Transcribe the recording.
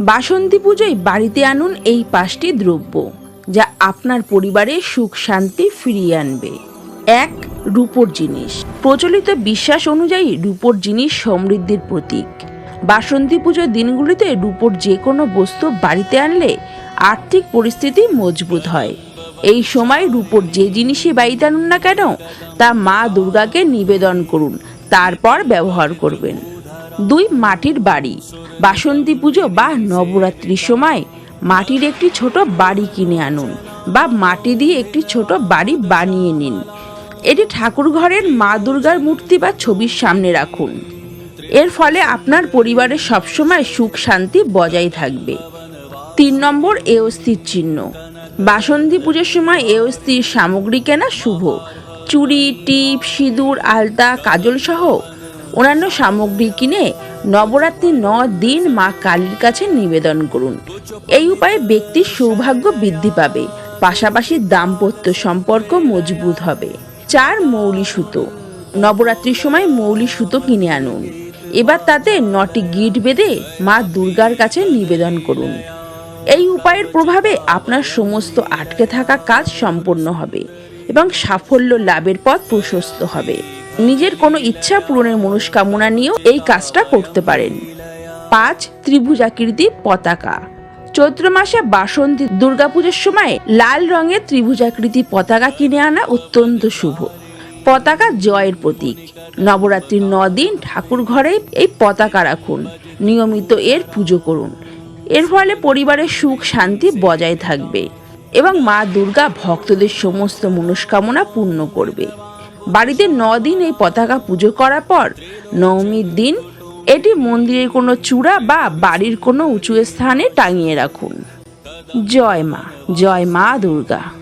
বাসন্তী পুজোয় বাড়িতে আনুন এই পাঁচটি দ্রব্য, যা আপনার পরিবারে সুখ, শান্তি ফিরিয়ে আনবে। এক, রূপোর জিনিস। প্রচলিত বিশ্বাস অনুযায়ী রূপোর জিনিস সমৃদ্ধির প্রতীক। বাসন্তী পুজোর দিনগুলিতে রূপোর যে কোনো বস্তু বাড়িতে আনলে আর্থিক পরিস্থিতি মজবুত হয়। এই সময় রূপোর যে জিনিসই বাড়িতে আনুন না কেন, তা মা দুর্গাকে নিবেদন করুন, তারপর ব্যবহার করবেন। দুই মাটির বাড়ি। বাসন্তী পুজো বা নবরাত্রির সময় মাটির একটি ছোট বাড়ি কিনে আনুন বা মাটি দিয়ে একটি ছোট বাড়ি বানিয়ে নিন। এটি ঠাকুর ঘরের মা দুর্গার মূর্তি বা ছবির সামনে রাখুন। এর ফলে আপনার পরিবারের সবসময় সুখ শান্তি বজায় থাকবে। তিন নম্বর এ এওস্থির চিহ্ন। বাসন্তী পুজোর সময় এ এওস্থির সামগ্রী কেনা শুভ। চুড়ি, টিপ, সিঁদুর, আলতা কাজল সহ অন্যান্য সামগ্রী কিনে নবরাত্রি ন দিন মা কালীর কাছে নিবেদন করুন। এই উপায়ে ব্যক্তির সৌভাগ্য বৃদ্ধি পাবে, পাশাপাশি দাম্পত্য সম্পর্ক মজবুত হবে। চার মৌলি সুতো। নবরাত্রির সময় মৌলি সুতো কিনে আনুন। এবার তাতে নটি গিট বেঁধে মা দুর্গার কাছে নিবেদন করুন। এই উপায়ের প্রভাবে আপনার সমস্ত আটকে থাকা কাজ সম্পন্ন হবে এবং সাফল্য লাভের পথ প্রশস্ত হবে। নিজের কোনো ইচ্ছা পূরণের মনস্কামনা নিয়েও এই কাজটা করতে পারেন। পাঁচ, ত্রিভুজাকৃতি পতাকা। চৈত্র মাসে বাসন্তী দুর্গাপুজোর সময় লাল রঙের ত্রিভুজাকৃতি পতাকা কিনে আনা অত্যন্ত শুভ। পতাকা জয়ের প্রতীক। নবরাত্রির দিন ঠাকুর ঘরে এই পতাকা রাখুন। নিয়মিত এর পুজো করুন। এর ফলে পরিবারের সুখ শান্তি বজায় থাকবে এবং মা দুর্গা ভক্তদের সমস্ত মনস্কামনা পূর্ণ করবে। বাড়িতে দিন এই পতাকা পুজো করার পর, নবমীর দিন এটি মন্দিরের কোনো চূড়া বা বাড়ির কোনো উঁচু স্থানে টাঙিয়ে রাখুন। জয় মা জয় মা দুর্গা।